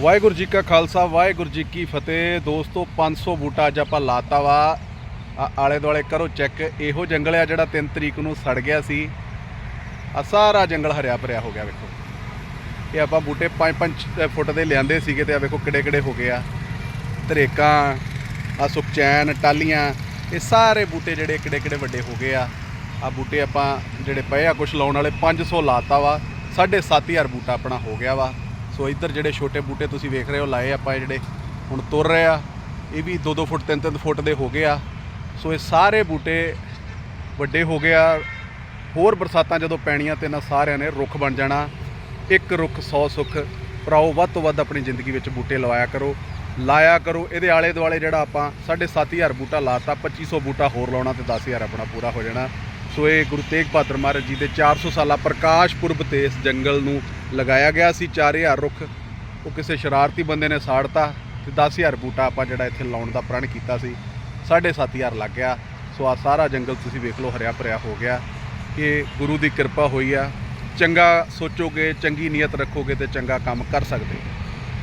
ਵਾਹਿਗੁਰੂ ਜੀ ਕਾ ਖਾਲਸਾ, ਵਾਹਿਗੁਰੂ ਜੀ ਕੀ ਫਤਿਹ। ਦੋਸਤੋ 500 ਬੂਟਾ ਅੱਜ ਆਪਾਂ ਲਾਤਾ ਵਾ। ਆਲੇ ਦੁਆਲੇ ਕਰੋ ਚੈੱਕ। ਇਹੋ ਜੰਗਲ ਆ ਜਿਹੜਾ 3 ਤਰੀਕ ਨੂੰ ਸੜ ਗਿਆ ਸੀ। ਆ ਸਾਰਾ ਜੰਗਲ ਹਰਿਆ ਭਰਿਆ ਹੋ ਗਿਆ, ਵੇਖੋ। ਇਹ ਆਪਾਂ ਬੂਟੇ 5-5 ਫੁੱਟ ਦੇ ਲਿਆਂਦੇ ਸੀਗੇ ਤੇ ਆ ਵੇਖੋ ਕਿੱਡੇ ਕਿੱਡੇ ਹੋ ਗਏ ਆ। ਧਰੇਕਾਂ ਆ ਸੁਖਚੈਨ, ਟਾਲੀਆਂ, ਇਹ ਸਾਰੇ ਬੂਟੇ ਜਿਹੜੇ ਕਿੱਡੇ ਕਿੱਡੇ ਵੱਡੇ ਹੋ ਗਏ ਆ। ਆ ਬੂਟੇ ਆਪਾਂ ਜਿਹੜੇ ਪਏ ਆ ਕੁਝ ਲਾਉਣ ਵਾਲੇ 500 ਲਾਤਾ ਵਾ। 7500 ਬੂਟਾ ਆਪਣਾ ਹੋ ਗਿਆ ਵਾ। ਸੋ ਇੱਧਰ ਜਿਹੜੇ ਛੋਟੇ ਬੂਟੇ ਤੁਸੀਂ ਵੇਖ ਰਹੇ ਹੋ, ਲਾਏ ਆਪਾਂ ਜਿਹੜੇ ਹੁਣ ਤੁਰ ਰਹੇ ਆ, ਇਹ ਵੀ 2-2 ਫੁੱਟ 3-3 ਫੁੱਟ ਦੇ ਹੋ ਗਏ ਆ। ਸੋ ਇਹ ਸਾਰੇ ਬੂਟੇ ਵੱਡੇ ਹੋ ਗਏ ਆ। ਹੋਰ ਬਰਸਾਤਾਂ ਜਦੋਂ ਪੈਣੀਆਂ ਤੇ ਇਹਨਾਂ ਸਾਰਿਆਂ ਨੇ ਰੁੱਖ ਬਣ ਜਾਣਾ। ਇੱਕ ਰੁੱਖ 100 ਸੁੱਖ, ਭਰਾਓ, ਵੱਧ ਤੋਂ ਵੱਧ ਆਪਣੀ ਜ਼ਿੰਦਗੀ ਵਿੱਚ ਬੂਟੇ ਲਵਾਇਆ ਕਰੋ, ਲਾਇਆ ਕਰੋ। ਇਹਦੇ ਆਲੇ ਦੁਆਲੇ ਜਿਹੜਾ ਆਪਾਂ 7500 ਬੂਟਾ ਲਾਤਾ 2500 ਬੂਟਾ ਹੋਰ ਲਾਉਣਾ ਤੇ 10000 ਆਪਣਾ ਪੂਰਾ ਹੋ ਜਾਣਾ। ਸੋ ਇਹ ਗੁਰੂ ਤੇਗ ਬਹਾਦਰ ਮਹਾਰਾਜ ਜੀ ਦੇ 400 ਸਾਲਾ ਪ੍ਰਕਾਸ਼ ਪੁਰਬ ਤੇ ਇਸ ਜੰਗਲ ਨੂੰ ਲਗਾਇਆ ਗਿਆ ਸੀ। 4000 ਰੁੱਖ ਉਹ ਕਿਸੇ ਸ਼ਰਾਰਤੀ ਬੰਦੇ ਨੇ ਸਾੜਤਾ ਤੇ 10000 ਬੂਟਾ ਆਪਾਂ ਜਿਹੜਾ ਇੱਥੇ ਲਾਉਣ ਦਾ ਪ੍ਰਣ ਕੀਤਾ ਸੀ। 7500 ਲੱਗ ਗਿਆ। ਸੋ ਆ ਸਾਰਾ ਜੰਗਲ ਤੁਸੀਂ ਵੇਖ ਲਓ, ਹਰਿਆ ਭਰਿਆ ਹੋ ਗਿਆ ਕਿ ਗੁਰੂ ਦੀ ਕਿਰਪਾ ਹੋਈ ਆ। ਚੰਗਾ ਸੋਚੋਗੇ, ਚੰਗੀ ਨੀਅਤ ਰੱਖੋਗੇ ਤੇ ਚੰਗਾ ਕੰਮ ਕਰ ਸਕਦੇ ਹੋ।